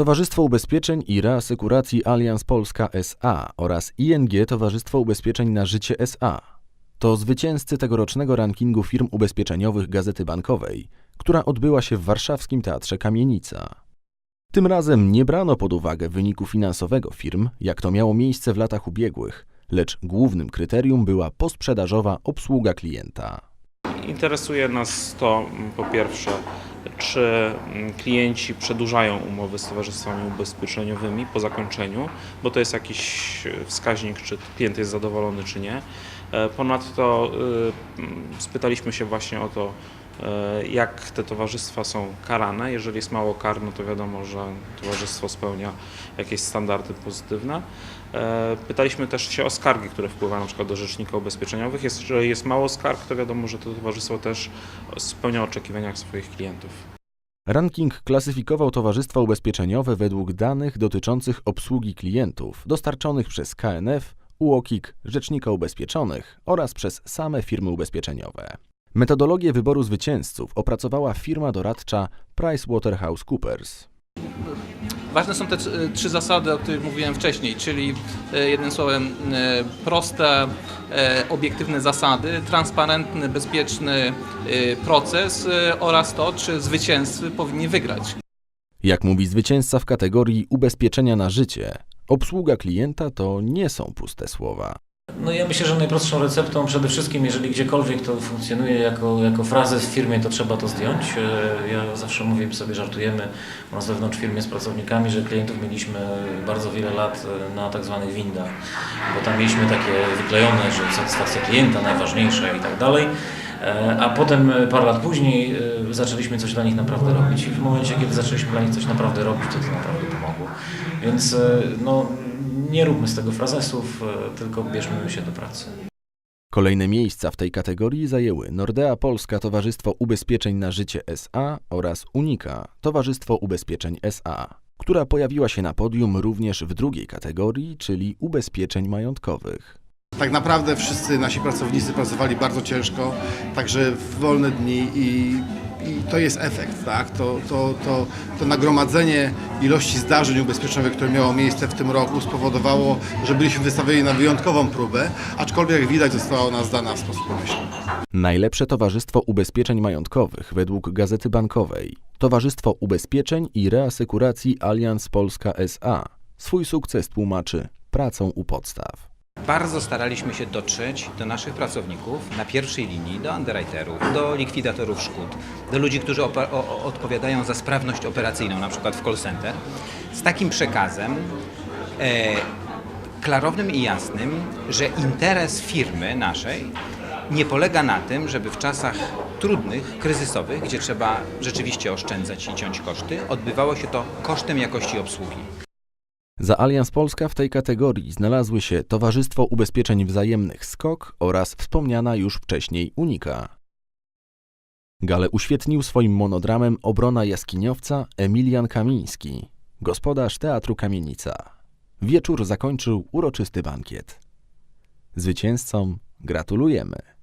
Towarzystwo Ubezpieczeń i Reasekuracji Allianz Polska SA oraz ING Towarzystwo Ubezpieczeń na Życie SA to zwycięzcy tegorocznego rankingu firm ubezpieczeniowych Gazety Bankowej, która odbyła się w warszawskim Teatrze Kamienica. Tym razem nie brano pod uwagę wyniku finansowego firm, jak to miało miejsce w latach ubiegłych, lecz głównym kryterium była posprzedażowa obsługa klienta. Interesuje nas to po pierwsze, czy mm, klienci przedłużają umowy z towarzystwami ubezpieczeniowymi po zakończeniu, bo to jest jakiś e, wskaźnik, czy klient jest zadowolony, czy nie. E, Ponadto mm, spytaliśmy się właśnie o to, e, jak te towarzystwa są karane. Jeżeli jest mało kar, no to wiadomo, że towarzystwo spełnia jakieś standardy pozytywne. E, Pytaliśmy też się o skargi, które wpływają na przykład do rzecznika ubezpieczeniowych. Jeżeli jest mało skarg, to wiadomo, że to towarzystwo też spełnia oczekiwania swoich klientów. Ranking klasyfikował towarzystwa ubezpieczeniowe według danych dotyczących obsługi klientów dostarczonych przez KNF, UOKiK, Rzecznika Ubezpieczonych oraz przez same firmy ubezpieczeniowe. Metodologię wyboru zwycięzców opracowała firma doradcza PricewaterhouseCoopers. Ważne są te trzy- trzy zasady, o których mówiłem wcześniej, czyli e, jednym słowem e, proste, e, obiektywne zasady, transparentny, bezpieczny e, proces e, oraz to, czy zwycięzcy powinni wygrać. Jak mówi zwycięzca w kategorii ubezpieczenia na życie, obsługa klienta to nie są puste słowa. No ja myślę, że najprostszą receptą przede wszystkim, jeżeli gdziekolwiek to funkcjonuje jako, jako frazę w firmie, to trzeba to zdjąć. E, Ja zawsze mówię sobie żartujemy u nas wewnątrz firmy z pracownikami, że klientów mieliśmy bardzo wiele lat e, na tak zwanych windach, bo tam mieliśmy takie wyklejone, że satysfakcja klienta najważniejsza i tak dalej. E, A potem parę lat później zaczęliśmy coś dla nich naprawdę robić i w momencie, kiedy zaczęliśmy dla nich coś naprawdę robić, to to naprawdę pomogło. Więc no, nie róbmy z tego frazesów, e, tylko bierzmy się do pracy. Kolejne miejsca w tej kategorii zajęły Nordea Polska Towarzystwo Ubezpieczeń na Życie SA oraz Unika Towarzystwo Ubezpieczeń SA, która pojawiła się na podium również w drugiej kategorii, czyli ubezpieczeń majątkowych. Tak naprawdę wszyscy nasi pracownicy pracowali bardzo ciężko, także w wolne dni i, i to jest efekt, tak? To, to, to, to nagromadzenie ilości zdarzeń ubezpieczeniowych, które miało miejsce w tym roku spowodowało, że byliśmy wystawieni na wyjątkową próbę, aczkolwiek jak widać została ona zdana w sposób pomyślny. Najlepsze Towarzystwo Ubezpieczeń Majątkowych według Gazety Bankowej Towarzystwo Ubezpieczeń i Reasekuracji Allianz Polska SA swój sukces tłumaczy pracą u podstaw. Bardzo staraliśmy się dotrzeć do naszych pracowników na pierwszej linii, do underwriterów, do likwidatorów szkód, do ludzi, którzy odpowiadają za sprawność operacyjną, na przykład w call center, z takim przekazem e, klarownym i jasnym, że interes firmy naszej nie polega na tym, żeby w czasach trudnych, kryzysowych, gdzie trzeba rzeczywiście oszczędzać i ciąć koszty, odbywało się to kosztem jakości obsługi. Za Allianz Polska w tej kategorii znalazły się Towarzystwo Ubezpieczeń Wzajemnych SKOK oraz wspomniana już wcześniej Unika. Gale uświetnił swoim monodramem obrona jaskiniowca Emilian Kamiński, gospodarz Teatru Kamienica. Wieczór zakończył uroczysty bankiet. Zwycięzcom gratulujemy.